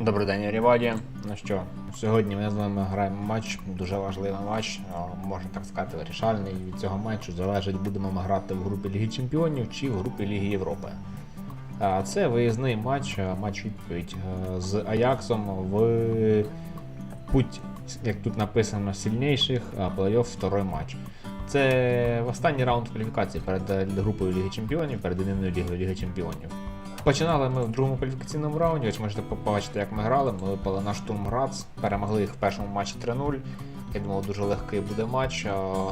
Добрий день, Ріваді. Ну що, сьогодні ми з вами граємо матч, дуже важливий матч, можна так сказати, вирішальний. Від цього матчу залежить, будемо ми грати в групі Ліги Чемпіонів чи в групі Ліги Європи. Це виїзний матч, матч відповідь е, з Аяксом в путь, як тут написано, сильніших, плей-офф второй матч. Це останній раунд кваліфікації перед е, групою Ліги Чемпіонів, перед єдиною лігою Ліги Чемпіонів. Починали ми в другому кваліфікаційному раунді. Ось можете побачити, як ми грали. Ми випали на штурм Грац, перемогли їх в першому матчі 3-0. Я думав, дуже легкий буде матч.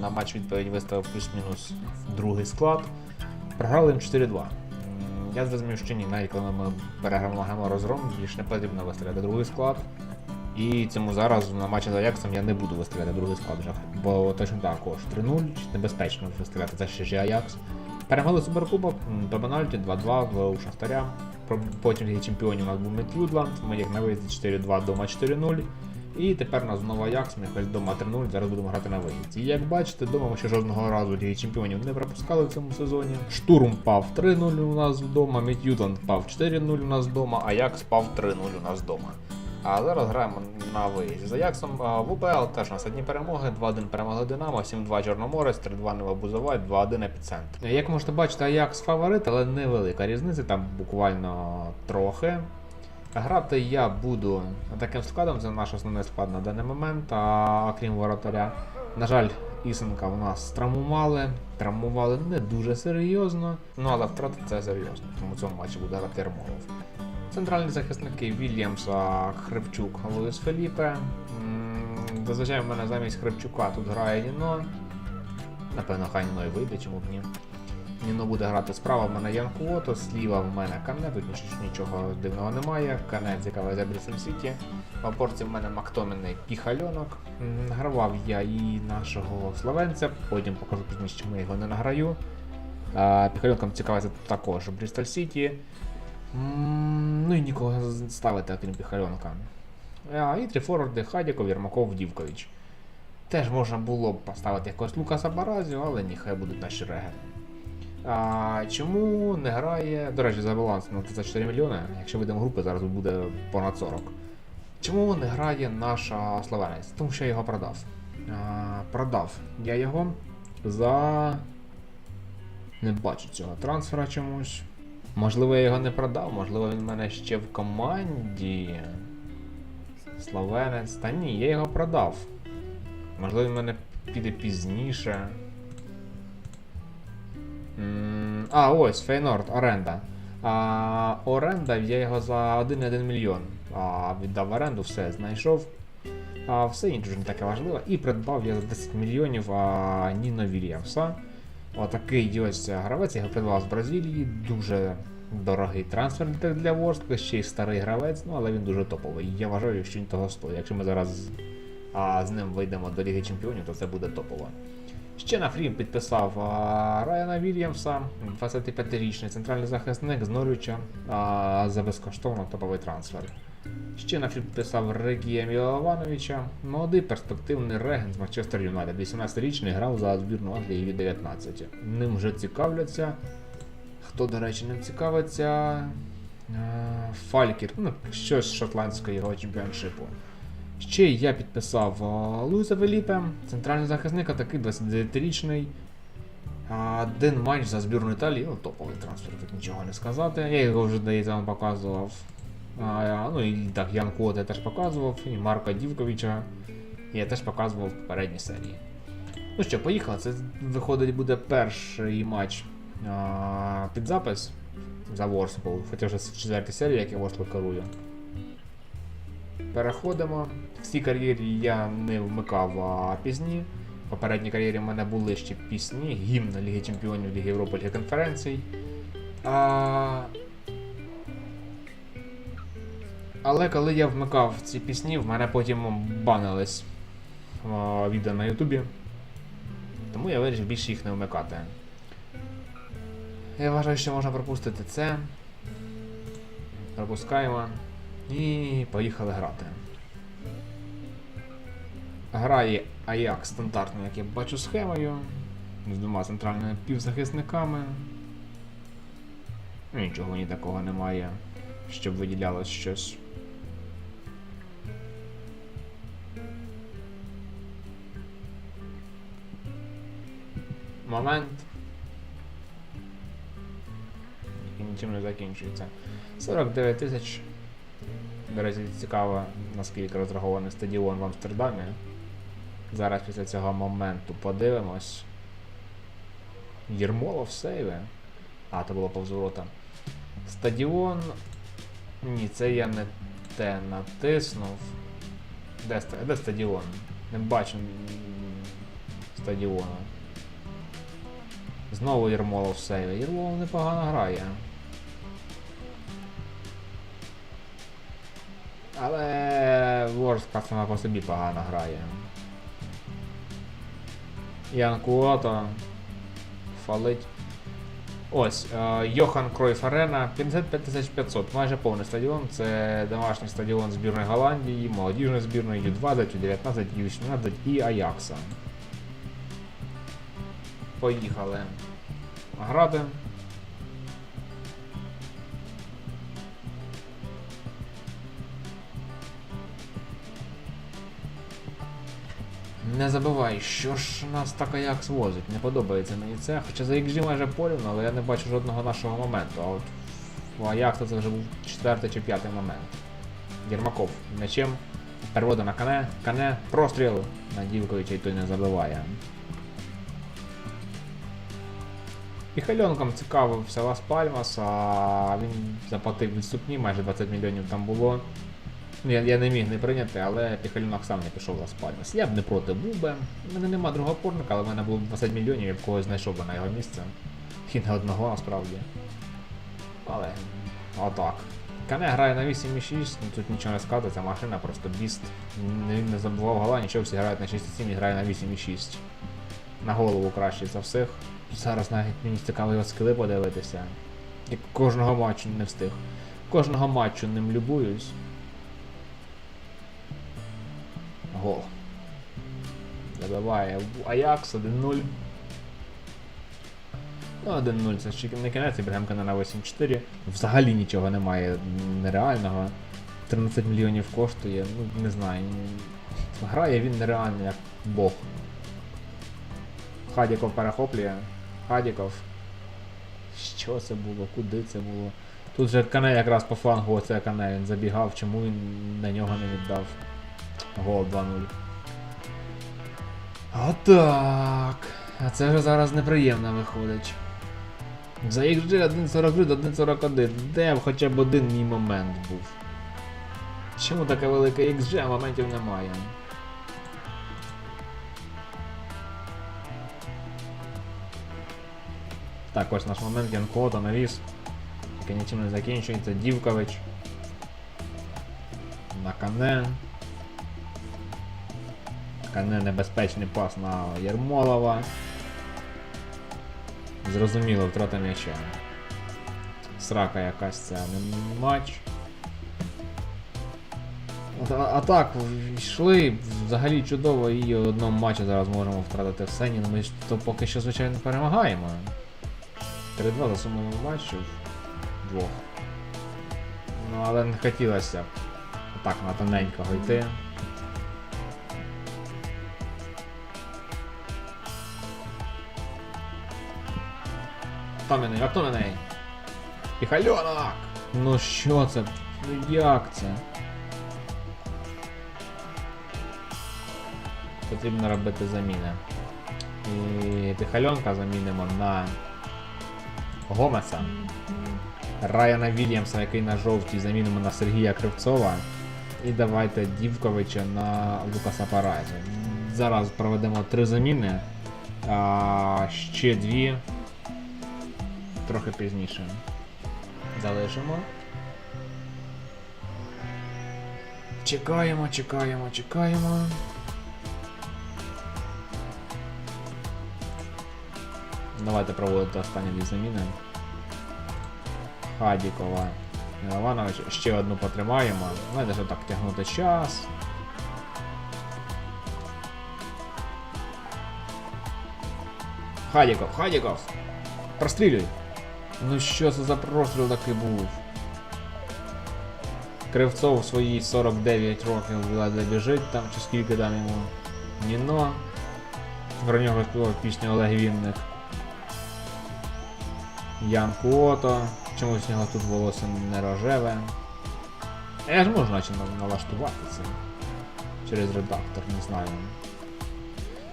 На матч відповідь виставив плюс-мінус другий склад. Програли їм 4-2. Я зрозумів, що ні, навіть коли ми переграємо розгром, більш не потрібно виставляти другий склад. І цьому зараз на матчі з Аяксом я не буду виставляти другий склад вже. Бо точно також 3-0 небезпечно виставляти, це ще ж Аякс. Перемогли суперкубок м, по пенальті 2-2 в у Шахтаря. Потім Ліги Чемпіонів у нас був Мід'Юдланд, ми їх на виїзді 4-2, дома 4-0. І тепер у нас знову Аякс, ми якось дома 3-0, зараз будемо грати на виїзді. І як бачите, дома ми ще жодного разу Ліги Чемпіонів не пропускали в цьому сезоні. Штурм пав 3-0 у нас вдома, Мід'Юдланд пав 4-0 у нас вдома, Аякс пав 3-0 у нас вдома. А зараз граємо на виїзді з Аяксом. А, В УПЛ теж у нас перемоги, 2-1 перемогли Динамо, 7-2 Чорноморець, 3-2 Нова Бузова, 2-1 епіцентр. Як можете бачити, Аякс фаворит, але невелика різниця, там буквально трохи. Грати я буду таким складом, це наш основний склад на даний момент, а крім воротаря. На жаль, Ісенка в нас травмували. Травмували не дуже серйозно, ну але втрати це серйозно, тому в цьому матчі буде грати Ермолов. Центральні захисники Вільямса, Хребчук, Луїс Феліпе. Зазвичай в мене замість Хребчука тут грає Ніно. Напевно, хай Ніно і вийде, чому б ні. Ніно буде грати справа, в мене Ян Куото, зліва в мене Кане, тут ніч- нічого дивного немає. Кане цікавий за Брюссель Сіті. В опорці в мене Мактоміний Піхальонок. М, Гравав я і нашого словенця, потім покажу пізніше, чому я його не награю. Піхальонком цікавиться також Брістоль Сіті. Ну і нікого ставити, окрім Піхальонка. А, і три форварди Хадіков, Єрмаков, Дівкович. Теж можна було б поставити якогось Лукаса Баразіо, але ні, хай будуть наші реги. А, чому не грає. До речі, за баланс на 34 мільйони, якщо вийдемо групи, зараз буде понад 40. Чому не грає наша словенець? Тому що я його продав. А, продав я його за. Не бачу цього трансфера чомусь. Можливо, я його не продав, можливо, він в мене ще в команді. Словенець. Та ні, я його продав. Можливо, він в мене піде пізніше. А, ось, Фейнорд, оренда. А, оренда, я його за 1,1 мільйон. А, віддав оренду, все, знайшов. А все інше вже не таке важливо. І придбав я за 10 мільйонів а, Ніно Вільямса. Отакий ось гравець, його придбав з Бразилії. Дуже дорогий трансфер для- Ворскли, ще й старий гравець, ну але він дуже топовий. Я вважаю, що він того стоїть. Якщо ми зараз а, з ним вийдемо до Ліги Чемпіонів, то це буде топово. Ще на фрі підписав а, Райана Вільямса, 25-річний центральний захисник з Норвіча а, за безкоштовно топовий трансфер. Ще на фрі підписав Регія Міловановича, молодий перспективний реген з Манчестер Юнайтед, 18-річний грав за збірну Англії від 19. Ним вже цікавляться. Хто, до речі, ним цікавиться? Е, Фалькір, ну, щось з шотландського його чемпіоншипу. Ще я підписав а, Луїса Веліпе, центральний захисник, такий 29-річний. А, Один матч за збірну Італії, ну топовий трансфер, тут нічого не сказати. Я його вже здається вам показував. Ну і так, Ян Кот я теж показував, і Марка Дівковича я теж показував в попередній серії. Ну що, поїхали. Це виходить буде перший матч а, під запис за Ворспол. Хоча вже з четвертій серії, як я Ворспол керую. Переходимо. В цій кар'єрі я не вмикав а, пісні. В попередній кар'єрі в мене були ще пісні, гімн Ліги Чемпіонів, Ліги Європи, Ліги конференцій. А... Але коли я вмикав ці пісні, в мене потім банились відео на Ютубі. Тому я вирішив більше їх не вмикати. Я вважаю, що можна пропустити це. Пропускаємо. І поїхали грати. Грає Аякс стандартно, як я бачу схемою. З двома центральними півзахисниками. Ну, Нічого ні такого немає, щоб виділялось щось. Момент. І нічим не закінчується. 49 тисяч. До речі, цікаво, наскільки розрахований стадіон в Амстердамі. Зараз після цього моменту подивимось. Єрмолов сейви. А, то було повз ворота. Стадіон. Ні, це я не те натиснув. Де, де стадіон? Не бачу м, стадіону. Знову Єрмолов сейве. Єрмолов непогано грає. Але Ворска сама по собі погано грає. Ян Куото фалить. Ось, е, Йохан Кройф Арена 55 500, майже повний стадіон. Це домашній стадіон збірної Голландії, молодіжної збірної Ю-20, Ю-19, Ю-18 і Аякса. Поїхали. Грати. Не забувай, що ж нас так Аякс возить. Не подобається мені це. Хоча за XG майже порівну, але я не бачу жодного нашого моменту. А от у Аякса це вже був четвертий чи п'ятий момент. Єрмаков м'ячем. Переводи на кане, кане, простріл. На Дівковича і той не забиває. Піхальонком цікавився Лас Пальмас, а він заплатив відступні, майже 20 мільйонів там було. Ну, я, я не міг не прийняти, але Піхалюнок сам не пішов в Лас Пальмас. Я б не проти був би. У мене нема другого опорника, але в мене було б 20 мільйонів, я б когось знайшов би на його місце. І не одного насправді. Але отак. Кане грає на 8,6, ну тут нічого не сказати, ця машина просто біст. Він не забував гола, нічого, всі грають на 6,7 і грає на 8,6. На голову кращий за всіх. Зараз навіть мені цікаво його скили подивитися. Я кожного матчу не встиг. Кожного матчу ним любуюсь. Гол. Забиває Аякс 1-0. Ну, 1-0 це ще не кінець, Ібрагимка на 8-4. Взагалі нічого немає нереального. 13 мільйонів коштує, ну не знаю. Грає він нереально як Бог. Хадіков перехоплює. Хадіков. Що це було? Куди це було? Тут же Кане якраз по флангу оце Кане він забігав, чому він на нього не віддав. Гол 2-0. Отак. А це вже зараз неприємно виходить. За XG 1.43 до 1.41. Де б хоча б один мій момент був. Чому таке велике XG, а моментів немає? Так, ось наш момент Янкота навіс. Який нічим не закінчується. Дівкович. На Кане. Кане небезпечний пас на Єрмолова. Зрозуміло, втрата м'яча. Срака якась це не матч. А, а так, йшли взагалі чудово і в одному матчі зараз можемо втратити все. Ні, ну Ми ж то поки що, звичайно, перемагаємо. 3-2 за сумою матчів. Двох. Ну, але не хотілося так на тоненького йти. Хто мене? А хто мене? Піхальонок! Ну що це? Ну як це? Потрібно робити заміни. І піхальонка замінимо на Гомеса. Райана Вільямса, який на жовтій замінимо на Сергія Кривцова. І давайте Дівковича на Лукаса Паразі. Зараз проведемо три заміни. А, ще дві. Трохи пізніше. Залишимо. Чекаємо, чекаємо, чекаємо. Давайте проводити останні дві заміни. Хадікова. Іванович, ще одну потримаємо. Знаєте, що так тягнути час. Хадіков, Хадіков! Прострілюй! Ну що це за простріл такий був? Кривцов свої 49 років ледве біжить там, чи скільки там йому. Ніно. Про нього співав пісню Олег Вінник. Ян Куото. Чомусь у нього тут волосся не рожеве. А Я ж можу наче налаштувати це. Через редактор, не знаю.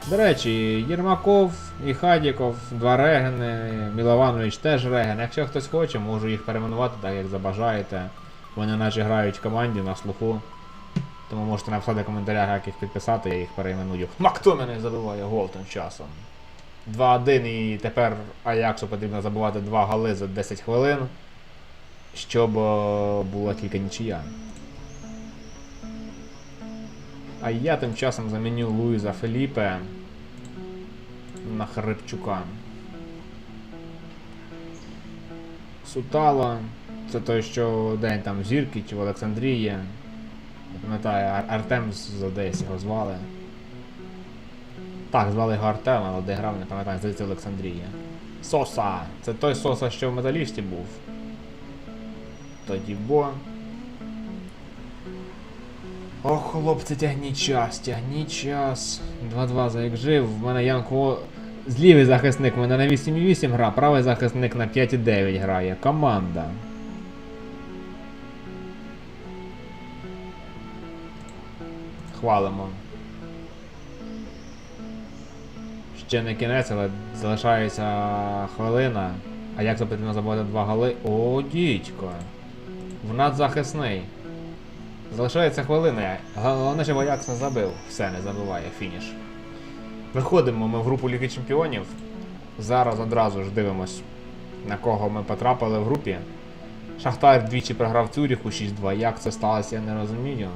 До речі, Єрмаков і Хадіков, два регени, Мілованович теж реген. Якщо хтось хоче, можу їх перейменувати так, як забажаєте. Вони наче грають в команді на слуху. Тому можете написати в коментарях, як їх підписати, я їх перейменую. Мактомене забиває гол тим часом. 2-1 і тепер Аяксу потрібно забивати 2 голи за 10 хвилин, щоб е, була тільки нічия. А я тим часом заміню Луїза Феліпе на Хрипчука. Сутало. Це той, що день там в Зірки в Олександрії. Не пам'ятаю, Артем з Одеси його звали. Так, звали його Артем, але де грав, не пам'ятаю, здається, в Олександрії. Соса! Це той Соса, що в металісті був. Тоді бо. Ох, хлопці, тягніть час, тягніть час. 2-2 за як жив. В мене Янко. Злівий захисник в мене на 8,8 гра, правий захисник на 5,9 грає. Команда. Хвалимо. Ще не кінець, але залишається хвилина. А як потрібно забувати два голи? О, дідько. В надзахисний. Залишається хвилина. Головне, щоб Аякс не забив. Все, не забиває, фініш. Виходимо ми в групу Ліги Чемпіонів. Зараз одразу ж дивимось, на кого ми потрапили в групі. Шахтар двічі програв Цюріху 6-2. Як це сталося, я не розумію.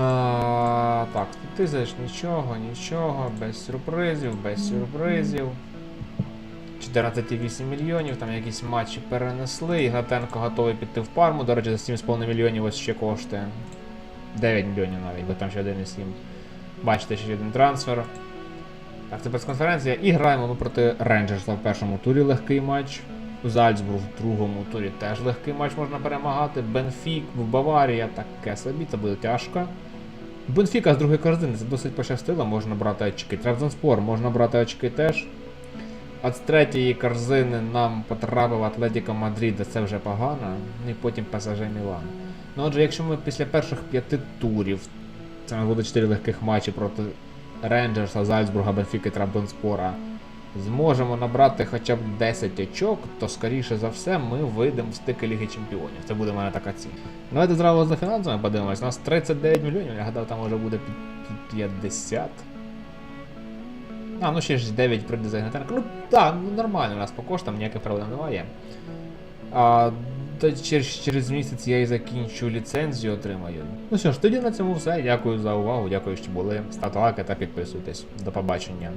А, так, ти знаєш нічого, нічого, без сюрпризів, без сюрпризів. 14,8 мільйонів, там якісь матчі перенесли. Ігнатенко готовий піти в парму. До речі, за 7,5 мільйонів ось ще коштує. 9 мільйонів навіть, бо там ще 1,7. Бачите, ще один трансфер. Так, це прес-конференція. І граємо ми проти Рейнджерса в першому турі легкий матч. У Зальцбург в другому турі теж легкий матч можна перемагати. Бенфік в Баварія таке собі, це буде тяжко. Бенфіка з другої корзини, це досить пощастило, можна брати очки. Травзонспор можна брати очки теж. А з третьої корзини нам потрапив Атлетіко Мадріда, це вже погано. І потім ПСЖ Мілан. Ну отже, якщо ми після перших п'яти турів, це буде 4 легких матчі проти Рейнджерса, Зальцбурга, Бенфіки, Трабдонспора, зможемо набрати хоча б 10 очок, то скоріше за все ми вийдемо в стики Ліги Чемпіонів. Це буде в мене така ціль. Давайте зразу за фінансами подивимось. У нас 39 мільйонів, я гадав, там може буде під- під 50. А, ну ще ж 9 прийде за Ігнатенко. Ну так, ну нормально у нас по коштам, ніяких проблем немає. А, та через, через місяць я і закінчу ліцензію отримаю. Ну що ж, тоді на цьому все. Дякую за увагу, дякую, що були. Ставте лайки та підписуйтесь. До побачення.